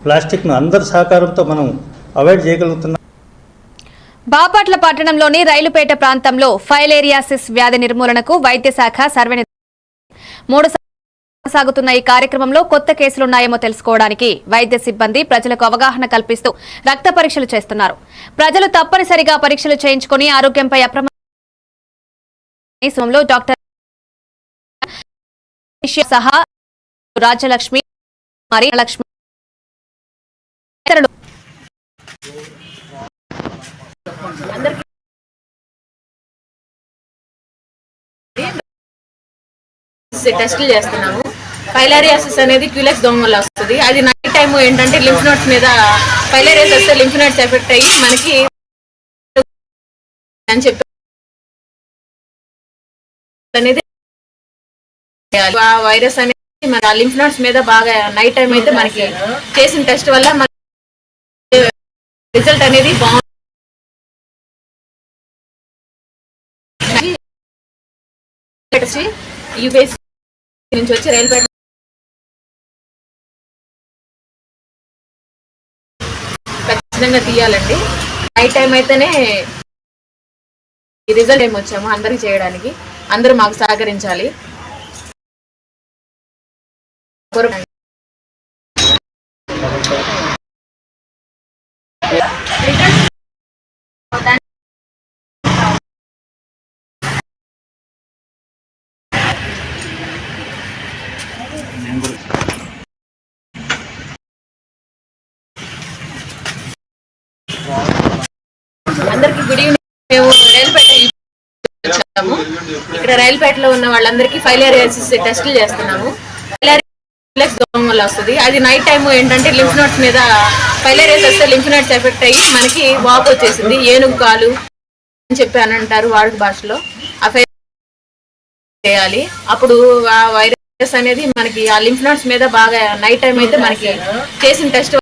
ప్లాస్టిక్ను అందరి సహకారంతో మనం అవాయిడ్ చేయగలుగుతున్నాం. బాపట్ల పట్టణంలోని రైలుపేట ప్రాంతంలో ఫైలేరియాసిస్ వ్యాధి నిర్మూలనకు వైద్య శాఖ సర్వే మూడు సాగుతున్న ఈ కార్యక్రమంలో కొత్త కేసులున్నాయేమో తెలుసుకోవడానికి వైద్య సిబ్బంది ప్రజలకు అవగాహన కల్పిస్తూ రక్త పరీక్షలు చేస్తున్నారు. ప్రజలు తప్పనిసరిగా పరీక్షలు చేయించుకుని ఆరోగ్యంపై అప్రమంలో డాక్టర్ సహా రాజ్యలక్ష్మి మరి లక్ష్మి టెస్టులు చేస్తున్నాము. పైలారియాసిస్ అనేది క్యూలెక్స్ దోమ వల్ల వస్తుంది. అది నైట్ టైం ఏంటంటే లింఫ్ నోట్స్ మీద పైలారియాస్ వస్తే లింఫ్ నోట్స్ ఎఫెక్ట్ అయ్యి మనకి అని చెప్పి అనేది ఆ వైరస్ అనేది మన లింఫ్ నోట్స్ మీద బాగా నైట్ టైం అయితే మనకి చేసిన టెస్ట్ వల్ల మన రిజల్ట్ అనేది బాగుంది వచ్చి నుంచి వచ్చి రైల్వే ఖచ్చితంగా తీయాలండి. నైట్ టైం అయితేనే రిజల్ట్ ఏమి వచ్చాము అందరికి చేయడానికి అందరూ మాకు సహకరించాలి. అందరికి గుడ్ ఈవినింగ్. మేము రైల్పేట వచ్చాము. ఇక్కడ రైల్పేటలో ఉన్న వాళ్ళందరికీ ఫైలేరియాసిస్ టెస్టులు చేస్తున్నాము. ఫైలేరియాస్ దోమ వల్ల వస్తుంది. అది నైట్ టైం ఏంటంటే లింఫ్ నోట్స్ మీద ఫైలేరియాస్ వస్తే లింఫ్ నోట్స్ ఎఫెక్ట్ అయ్యి మనకి వాపు వచ్చేసింది. ఏనుగు కాలు అని చెప్పి అని అంటారు వాడుక భాషలో. ఆ చేయాలి. అప్పుడు ఆ వైరస్ అనేది మనకి ఆ లింఫ్ నోట్స్ మీద బాగా నైట్ టైం అయితే మనకి చేసిన టెస్ట్